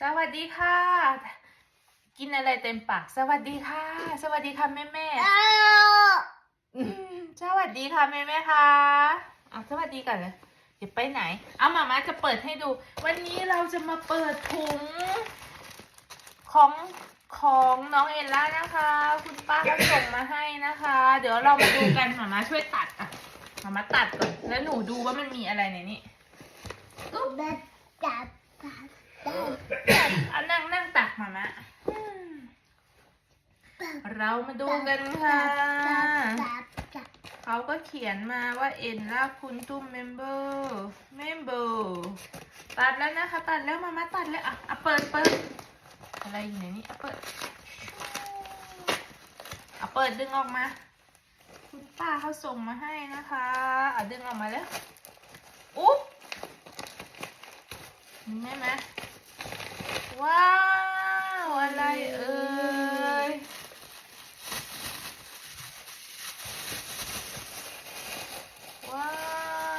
สวัสดีค่ะ กินอะไรเต็มปาก สวัสดีค่ะ สวัสดีค่ะแม่แม่ๆอืมสวัสดีค่ะแม่แม่ๆค่ะอะสวัสดีก่อนเลยเดี๋ยวไปไหน เอามามาจะเปิดให้ดู วันนี้เราจะมาเปิดถุง ของของน้องเอลล่านะคะ คุณป้าก็ส่งมาให้นะคะ เดี๋ยวเรามาดูกันหมามาช่วยตัดอะหมามาตัดก่อนแล้วหนูดูว่ามันมีอะไรในนี้ อะนั่งนั่งตักมามาอืม เรามาดูกันค่ะ เขาก็เขียนมาว่าเอ็นลาคุณตุ้มเมมเบอร์เมมเบอร์ตัดแล้วนะคะ ตัดแล้วมามาตัดแล้ว อะอะเปิดเปิดอะไรอยู่ในนี้อะเปิดอะเปิดดึงออกมา คุณป้าเขาส่งมาให้นะคะอะดึงออกมาแล้วอุ๊บเห็นไหมว้าว อะไรเอ่ยว้า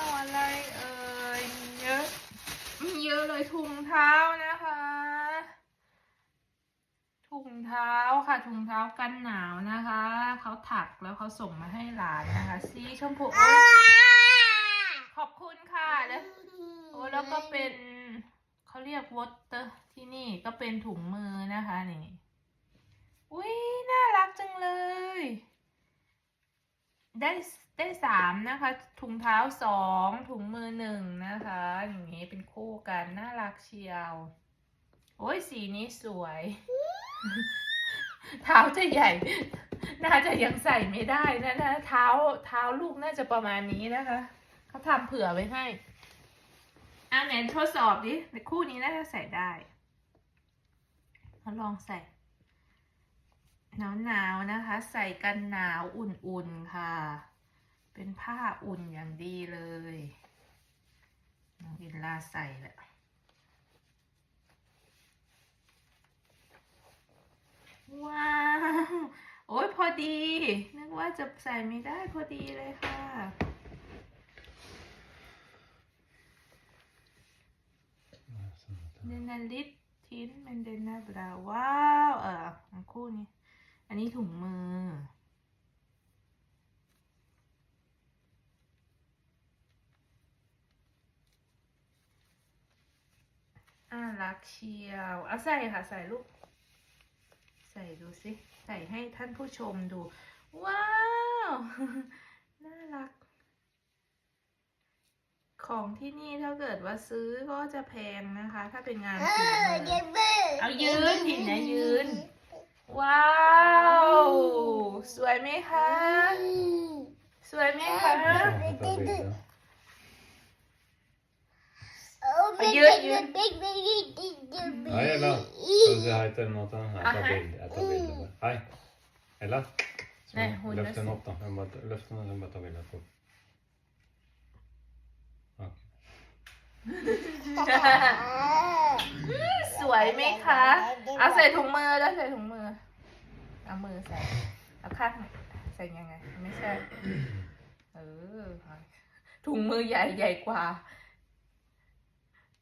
วอะไรเอ่ยมีเยอะมีเยอะเลยถุงเท้านะคะ ถุงเท้าค่ะถุงเท้ากันหนาวนะคะ เขาถักแล้วเขาส่งมาให้หลานนะคะ สีชมพูโอ๊ยขอบคุณค่ะแล้วโอ้แล้วก็เป็นเขาเรียกวอเตอร์ที่นี่ก็เป็นถุงมือนะคะนี่อุ้ยน่ารักจังเลย ได้ได้สามนะคะ ถุงเท้าสองถุงมือหนึ่งนะคะ อย่างนี้เป็นคู่กันน่ารักเชียว โอ้ยสีนี้สวย เท้าจะใหญ่ น่าจะยังใส่ไม่ได้นะนะเท้าเท้าลูกน่าจะประมาณนี้นะคะเขาทำเผื่อไว้ให้อะไหนทดสอบดิในคู่นี้น่าจะใส่ได้ทดลองใส่หนาวหนาวนะคะ ใส่กันหนาวอุ่นๆค่ะ เป็นผ้าอุ่นอย่างดีเลยน้องอินลาใส่แหละ ว้าว โอ้ยพอดี นึกว่าจะใส่ไม่ได้พอดีเลยค่ะ เดนาลิตทินเป็นเดนาบราว้าว เออของคู่นี้ อันนี้ถุงมืออ่ารักเชียว เอาใส่ค่ะ ใส่ลูก ใส่ดูสิ ใส่ให้ท่านผู้ชมดู ว้าว น่ารัก ของที่นี่ถ้าเกิดว่าซื้อก็จะแพงนะคะ ถ้าเป็นงานฝีมือเอายืนเห็นนะยืน ว้าว สวยไหมคะ สวยไหมคะ Hej Ella. Ska vi säga hej till något annat? Jag tar Aha. bild. Jag tar bild. Hej. Ella. Så Nej, hon Lyft den löser- upp då. Jag bara, lyft den och sen bara ta bilder på. Okej. สวยไหมคะเอาใส่ถุงมือแล้วใส่ถุงมือ เอามือใส่ เอาข้างใส่ยังไง ไม่ใช่ เออ ถุงมือใหญ่ใหญ่กว่า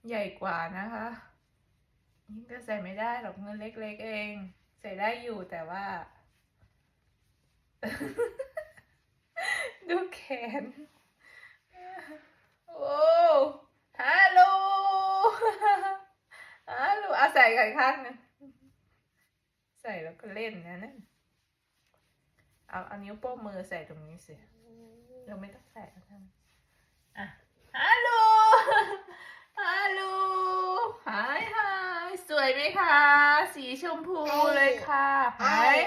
ใหญ่กว่านะคะยิ่งก็ใส่ไม่ได้หรอกเงินเล็กๆเอง ใส่ได้อยู่แต่ว่า ดูแขน โอ้ฮัลโหลฮัลโหลเอาใส่กันข้างนึงใส่แล้วก็เล่นนะนั่นเอาเอานิ้วโป้งมือใส่ตรงนี้สิเราไม่ต้องใส่แล้วทั้งอะ ฮัลโหล ฮัลโหลหายหายสวยไหมคะ สี ชมพูเลยค่ะหาย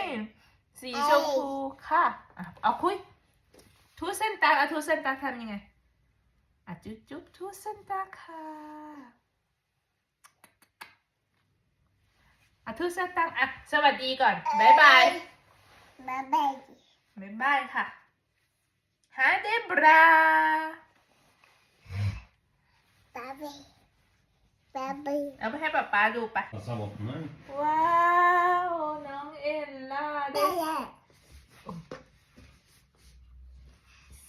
สีชมพูค่ะอะเอาคุยทูเส้นตาเอาทูเส้นตาทำยังไงอะจุ๊บจุ๊บทูเส้นตาค่ะอะทูเส้นตาอะสวัสดีก่อนบายบาย Bye bye. บายบายค่ะฮาเดบรา Bye bye. Bye bye. เอาไปให้ป๊าป๊าดูไป Passa bort den nu. ว้าวน้องเอลล่าได้ Bye.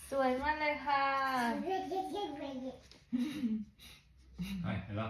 สวยมากเลยค่ะ Hej Ella.